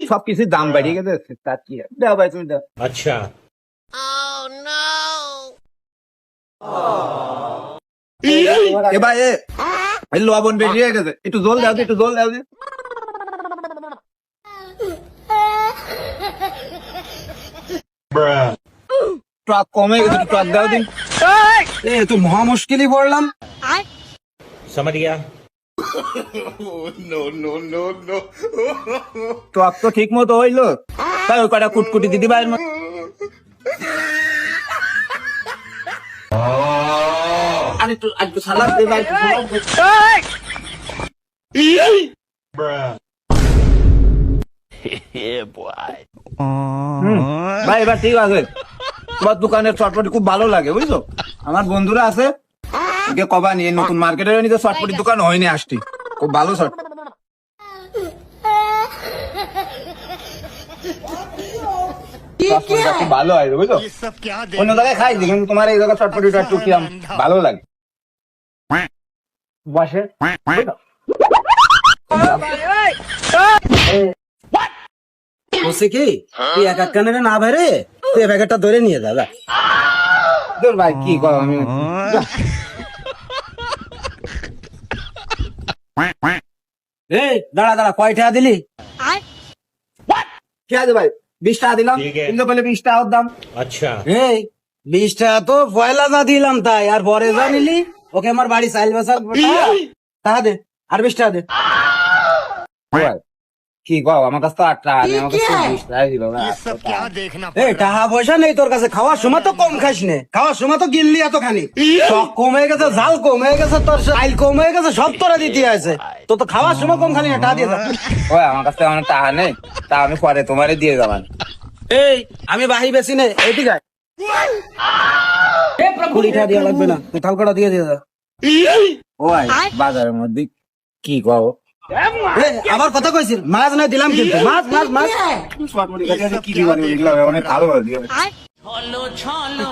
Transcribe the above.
সবকিছুর দাম বাড়িয়ে গেছে তার কি আর? দাও ভাই তুমি দাও अच्छा এ ভাই এ এই লবণ বেশি হয়ে গেছে একটু জল দাও তো, একটু জল দাও তো। টক কমে গেছে একটু টক দাও দিন এ তো মহা মুশকিলই পড়লাম समझ गया টক তো ঠিক মতো হইল। তাই ওই কটা কুটকুটি দিদি আর আর সালাদ দে ভাই। হুম, ভাই এবার ঠিক আছে। তোমার দোকানের চটপটি খুব ভালো লাগে বুঝছ? আমার বন্ধুরা আছে ওকে কবা নিয়ে নতুন মার্কেটের নিতে চটপটির দোকান হয়নি আসছি খুব ভালো চট হয় বুঝছ? অন্য জায়গায় খাই কিন্তু তোমার এই জায়গায় চটপটিটা একটু কি ভালো লাগে। বসে? কি? তুই এক এক কানে না ভেরে তুই প্যাকেটটা ধরে নিয়ে দাদা। ভাই কি কর আমি দাঁড়া দাঁড়া কয় দিলি? কে আছে ভাই? বিশ দিলাম। কিন্তু বলে বিশ টাকার দাম। আচ্ছা। তো পয়লা না দিলাম তাই আর পরে নিলি ওকে আমার বাড়ি সাইল বাসার টাকা। দে আর বিশ টাকা দে। কি আমার কাছে তো আট টাকা নেই আমার কাছে টাকা। পয়সা নেই তোর কাছে খাওয়ার সময় তো কম খাস নে। খাওয়ার সময় তো গিললি এত খানি টক কমে গেছে ঝাল কমে গেছে তোর আইল কমে গেছে সব তোরা দিতে আছে তো তো খাওয়ার সময় কম খালি না টাকা দিয়ে যা ওই আমার কাছে অনেক টাকা নেই। তা আমি পরে তোমারে দিয়ে যাবান এই আমি বাহি বেশি নে এটি গায়। কুড়ি টাকা দেওয়া লাগবে না তুই থালকটা দিয়ে দিয়ে যা ও বাজারের মধ্যে কি কও? আবার কথা কইছিল। মাছ নাই দিলাম কিন্তু। মাছ মাছ মাছ। কি? দিবানি এগুলা অনেক দিও ছলো ছলো